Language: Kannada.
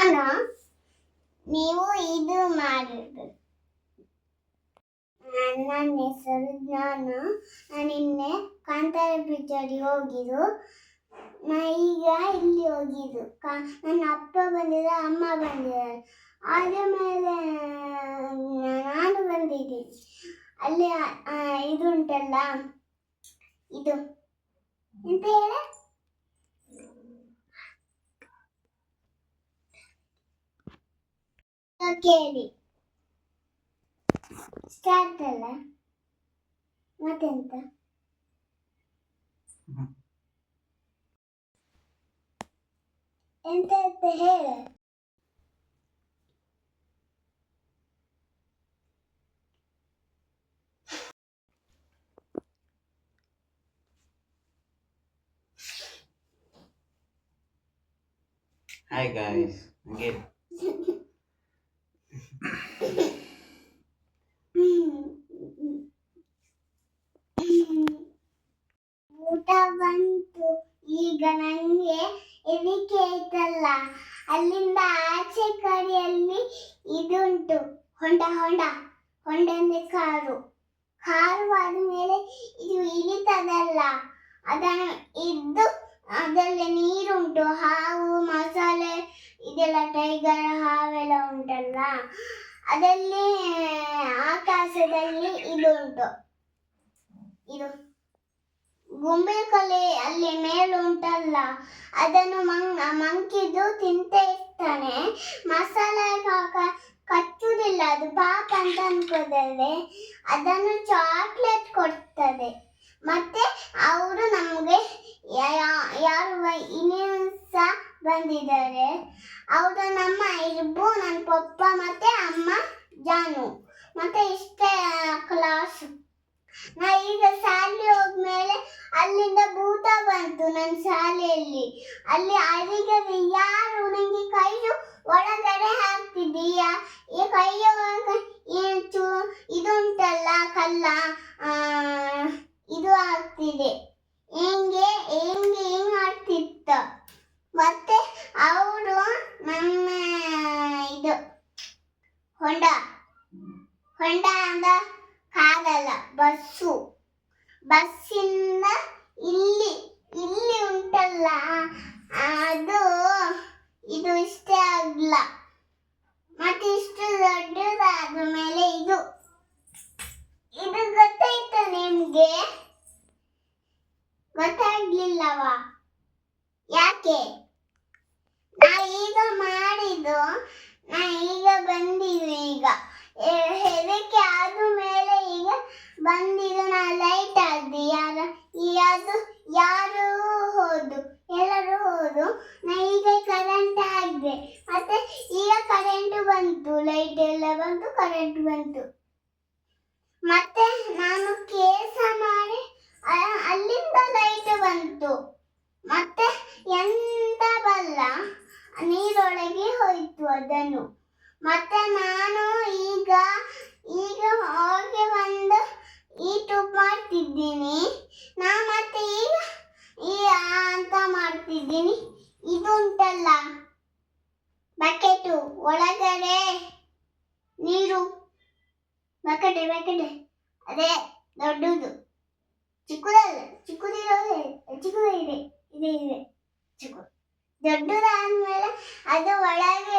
ನಾನು ನೀವು ಇದು ಮಾಡಿದ್ರು ನನ್ನ ಹೆಸರು ನಾನು. ನಿನ್ನೆ ಕಾಂತಾರ ಪಿಕ್ಚರ್ಗೆ ಹೋಗಿದ್ದು. ಈಗ ಇಲ್ಲಿ ಹೋಗಿದ್ದು. ಕಾ ನನ್ನ ಅಪ್ಪ ಬಂದಿದ್ದ ಅಮ್ಮ ಬಂದಿದ್ದಾರೆ. ಆದ ಮೇಲೆ, ನಾನು ಬಂದಿದ್ದೀನಿ. ಅಲ್ಲಿ ಇದುಂಟಲ್ಲ ಇದು. ಎಂತ ಹೇಳ? ಕೇಳಿ ಸ್ಟಾರ್ಟ್ ಅಲ್ಲ ಮತ್ತೆಂತ ಎಂತ ಅಂತ ಹೇಳ Hi guys. Again. ಬಂತು. ಈಗ ನನಗೆ ಎದಿಕೆ ಆಯ್ತಲ್ಲ ಅಲ್ಲಿಂದ ಆಚೆ ಕಡೆಯಲ್ಲಿ ಇದುಂಟು. ಹೊಂಡ ಹೊಂಡ ಹೊಂಡ ಕಾರು. ಕಾರು ಆದ ಮೇಲೆ ಇದು ಇಳಿತದಲ್ಲ, ಅದನ್ನು ಇದ್ದು ಅದರಲ್ಲಿ ನೀರುಂಟು. ಹಾವು ಮಸಾಲೆ ಇದೆಲ್ಲ ಟೈಗರ್, ಹಾವೆಲ್ಲ ಉಂಟಲ್ಲ ಅದರಲ್ಲಿ ಆಕಾಶದಲ್ಲಿ ಇದುಂಟು. ಇದು. ಗೊಂಬೆ ಕಲೆ ಅಲ್ಲಿ ಮೇಲೆ ಉಂಟಲ್ಲ ಅದನ್ನು ಮಂಗ್ ಮಂಕಿದು ತಿಂತೆ ಇರ್ತಾನೆ. ಮಸಾಲೆ ಕಾಕ ಕಚ್ಚುವುದಿಲ್ಲ, ಅದು ಪಾಪ ಅಂತ ಅನ್ಕೋತದೆ. ಅದನ್ನು ಚಾಕ್ಲೇಟ್ ಕೊಡ್ತದೆ. ಮತ್ತೆ ಅವರು ನಮಗೆ ಯಾರು ಇನ್ನೇಸ ಬಂದಿದ್ದಾರೆ. ಅವರು ನಮ್ಮ ಇಬ್ಬು ನನ್ನ ಪಪ್ಪ ಮತ್ತೆ ಅಮ್ಮ ಜಾನು. ಮತ್ತೆ ಇಷ್ಟೇ ಕ್ಲಾಸ್ ನಾ ಈಗ ಶಾಲೆ ಹೋದ್ಮೇಲೆ ಅಲ್ಲಿಂದ ಭೂತ ಬಂತು ನನ್ನ ಶಾಲೆಯಲ್ಲಿ. ಅಲ್ಲಿ ಅರಿಗದೆ ಯಾರು ನನಗೆ ಕೈಯು ಒಳಗಡೆ ಹಾಕ್ತಿದ್ದೀಯಾ? ಈ ಕೈಯ ಏನು ಚೂ ಇದು ಉಂಟಲ್ಲ ಕಲ್ಲ ಇದು ಆಗ್ತಿದೆ. ಹೆಂಗೆ ಹೆಂಗೆ ಹೆಂಗೆ ಆಗ್ತಿತ್ತು. ಮತ್ತೆ ಅವರು ನಮ್ಮ ಇದು, ಹೊಂಡ ಹೊಂಡ ಅಂದ ಕಾರಲ್ಲ ಬಸ್ಸು. ಬಸ್ಸಿಂದ ಇಲ್ಲಿ ಇಲ್ಲಿ ಉಂಟಲ್ಲ? ಅದು, ಇದು ಇಷ್ಟೇ ಆಗಲ್ಲ ಮತ್ತೆ ಇಷ್ಟು ದೊಡ್ಡದಾದ ಮೇಲೆ ಇದು. ಇದು ಗೊತ್ತಾಯ್ತಾ ನಿಮ್ಗೆ? ಗೊತ್ತಾಗ್ಲಿಲ್ಲವಾ? ಯಾಕೆ? ನಾ ಈಗ ಮಾಡಿದ್ದು ನಾ ಈಗ. ಬಂದಿದ್ದೀನಿ ಈಗ ಎ- ಹೆದರಿಕೆ ಆದ ಮೇಲೆ ಈಗ ಬಂದಿದ್ದು ನಾ ಲೈಟ್ ಆದ್ದಿ ಯಾರ ಈ ಅದು ಯಾರು ಹೋದು ಎಲ್ಲರೂ ಹೋದು ನಾ ಈಗ ಕರೆಂಟ್ ಆಗಿದೆ ಮತ್ತೆ ಈಗ ಕರೆಂಟ್ ಬಂತು ಲೈಟ್ ಎಲ್ಲ ಬಂತು ಕರೆಂಟ್ ಬಂತು. ಮತ್ತೆ ನಾನು ಕೇಸ ಮಾಡಿ ಅಲ್ಲಿಂದ ಲೈಟ್ ಬಂತು. ಮತ್ತೆ ಎಂತ ಬಲ್ಲ, ನೀರೊಳಗೆ ಹೋಯ್ತು ಅದನ್ನು. ಮತ್ತೆ ನಾನು ಈಗ ಈಗ ಹೋಗಿ ಬಂದು ಯೂಟ್ಯೂಬ್ ಮಾಡ್ತಿದ್ದೀನಿ. ನಾ ಮತ್ತೆ ಈಗ ಈ ಅಂತ ಮಾಡ್ತಿದ್ದೀನಿ. ಇದು ಉಂಟಲ್ಲ ಬಕೆಟು, ಒಳಗಡೆ. ನೀರು. ಬಕೆಟೆ ಬಕೆಟೆ ಅದೇ ದೊಡ್ಡದು. ಚಿಕ್ಕದಲ್ಲ ಚಿಕ್ಕದಿರೋದೇ ಚಿಕ್ಕದೇ ಇದೆ ಇದೆ ಇದೆ. ಚಿಕ್ಕ ದೊಡ್ಡದಾದ್ಮೇಲೆ ಅದು ಒಳಗೆ